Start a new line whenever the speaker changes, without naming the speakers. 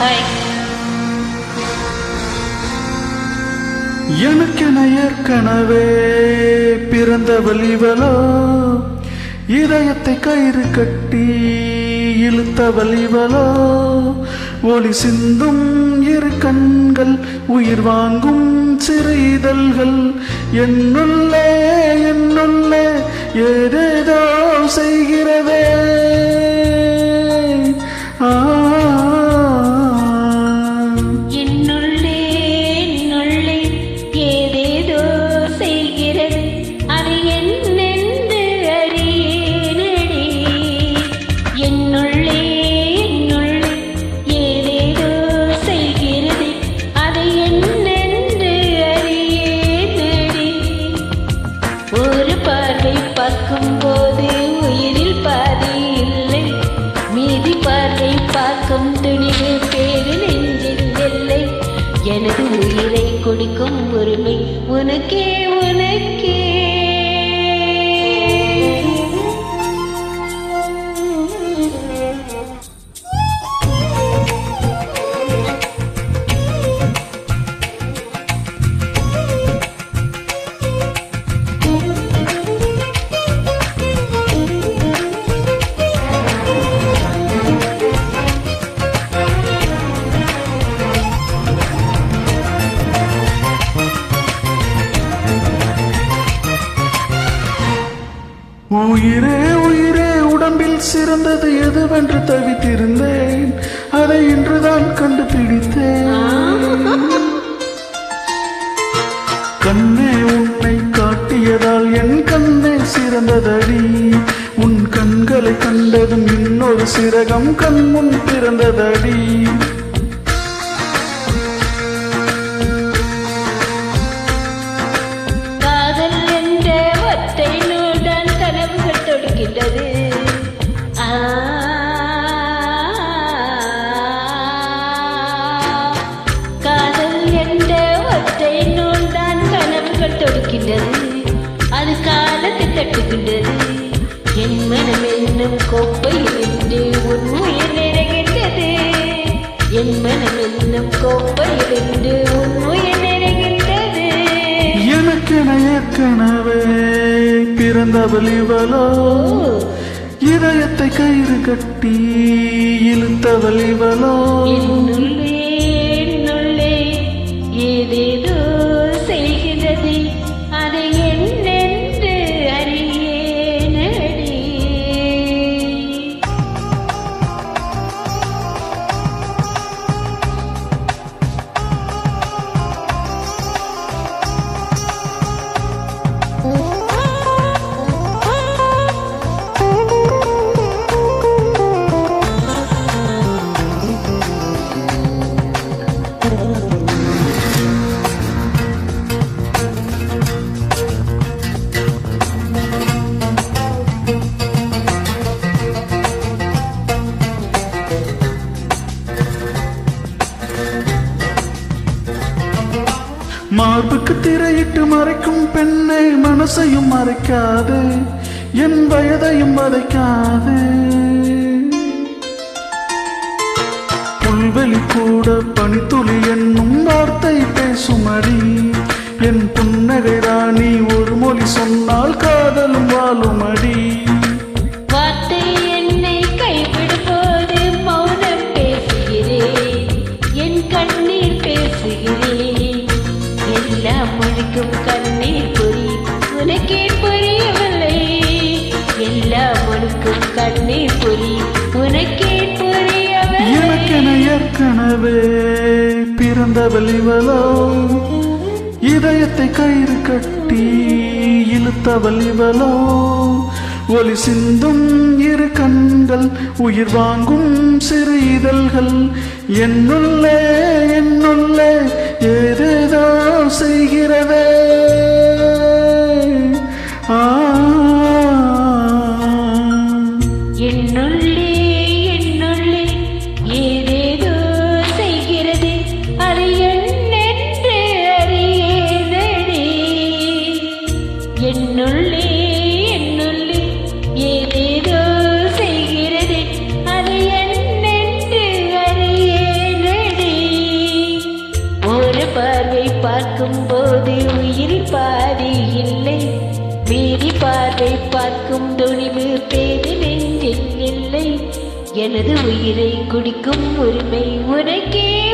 Hi
எனக்கென ஏற்கனவே பிறந்த வலிவலோ இதயத்தை கயிறு கட்டி இழுத்த வலிவலோ ஒளி சிந்தும் இரு கண்கள் உயிர் வாங்கும் சிறு இதழ்கள் என்னுள்ளே என்னுள்ளே ஏதேதோ செய்கிறதே.
எனது உயிரை குடிக்கும் உரிமை உனக்கே உனக்கே.
உயிரே உயிரே உடம்பில் சிறந்தது எதுவென்று தவித்திருந்தேன். அதை இன்றுதான் கண்டுபிடித்தேன். கண்ணே உன்னை காட்டியதால் என் கண்ணே சிறந்ததடி. உன் கண்களை கண்டதும் இன்னொரு சிறகம் கண் முன் பிறந்ததடி.
தொடுக்கின்றது அது காலத்தை தட்டுகின்றது என் மனம் என்னும் கோப்பையில் இன்று உன் உயிர் நிறைகின்றது. என் மனம் என்னும் கோப்பையில் இன்று உன் உயிர் நிறைகின்றது.
எனக்கென ஏற்கனவே பிறந்தவள் இவளோ. இதயத்தை கயிறு கட்டி இழுத்தவள் இவளோ. திரையிட்டு மறைக்கும் பெண்ணை மனசையும் மறைக்காது என் வயதையும் வதைக்காது. புல்வெளி கூட பனித்துளி என்னும் வார்த்தை பேசுமடி என் புன்னகை ராணி ஒரு மொழி சொன்னால் காதலும்
வாழும் அடி. கண்ணீர் புரியும் உனக்கே புரியவில்லை எல்லா மனுக்கும் கண்ணீர் புரியும் உனக்கே புரியவில்லை
எனக்கென ஏற்கனவே பிறந்தவள் இவளோ இதயத்தை கயிறு கட்டி இழுத்தவள் இவளோ ஒலி சிந்தும் இரு கண்கள் உயிர் வாங்கும் சிறு இதழ்கள். என்னுள்ளே என்னுள்ளே ஏதேதோ செய்கிறதே?
பார்வை பார்க்கும் துணிவு பேரு நெஞ்சில் இல்லை. எனது உயிரை குடிக்கும் உரிமை உனக்கே உனக்கே.